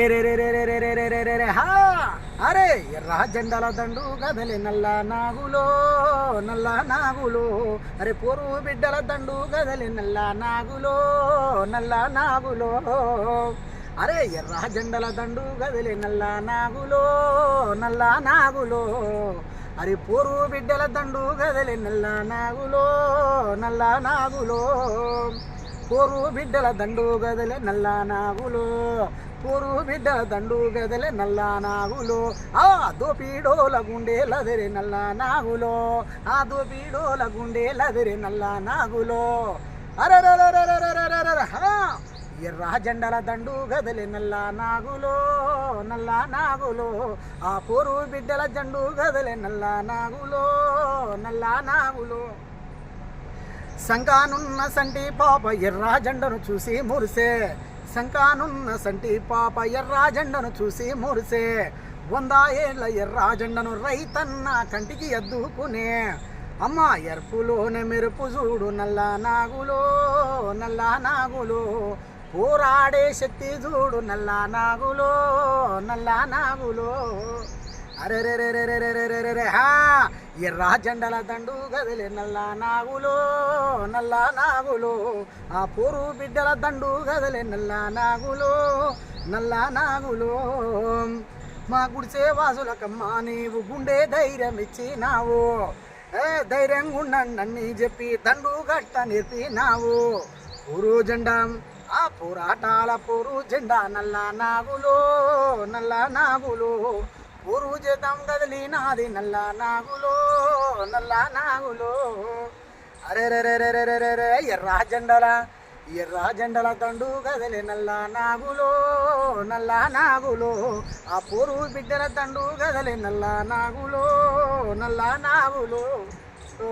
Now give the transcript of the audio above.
అరే రే రే రే రే రే రే రే రే రే రే హా! అరే ఎర్ర జెండాల దండు గదలి నల్ల నాగులో నల్ల నాగులో. అరే పోరు బిడ్డల దండు గదలి నల్ల నాగులో నల్ల నాగులో. అరే ఎర్ర జెండల దండు గదలి నల్ల నాగులో నల్ల నాగులో. అరే పోరు బిడ్డల దండు గదలి నల్ల నాగులో నల్ల నాగులో. పోరు బిడ్డల దండు గదలే నల్ల నాగులు పోరు బిడ్డల దండు గదలే నల్ల నాగులు ఆ దోపిడోల గుండెలదరి నల్ల నాగులు ఆ దోపిడోల గుండెలదరి నల్ల నాగులు ఎర్రా జండల దండు గదలి నల్ల నాగులో నల్ల నాగులో ఆ పోరు బిడ్డల జండు గదలి నల్ల నాగులో నల్ల నాగులో శంకానున్న సంటి పాప ఎర్రా జెండను చూసి మురిసే. సంకానున్న సంటి పాప ఎర్రా జెండను చూసి మురిసే. వంద ఏళ్ళ ఎర్రా జెండను రైతన్న కంటికి ఎద్దుకునే అమ్మ ఎర్పులోనే మెరుపు చూడు నల్ల నాగులో నల్ల నాగులో. పోరాడే శక్తి చూడు నల్ల నాగులో నల్ల నాగులో. అరెరెరెరెరెరెరెరెరె హా ఎర్ర జెండల దండు గదిలే నల్ల నాగులో నల్ల నాగులో. ఆ పూరు బిడ్డల దండు గదిలే నల్ల నాగులో నల్ల నాగులో. మా గుడిసే వాసులకమ్మా నీవు గుండె ధైర్యం ఇచ్చినావు. ఏ ధైర్యంగా ఉండండి చెప్పి దండు గట్ట నేర్పినావు. పూరు జెండా ఆ పోరాటాల పూరు జెండా నల్ల నాగులో నల్ల నాగులో. చేద్దాం కదలి నాది నల్లా నాగులో నల్లా నాగులో. అరే రే రే రే రే రే రే ఎర్రా జెండల ఎర్రా జెండల తండు కదలే నల్లా నాగులో నల్లా నాగులో. ఆ పూర్వ బిడ్డల తండు కదలే నల్లా నాగులో నల్లా నాగులో. ఓ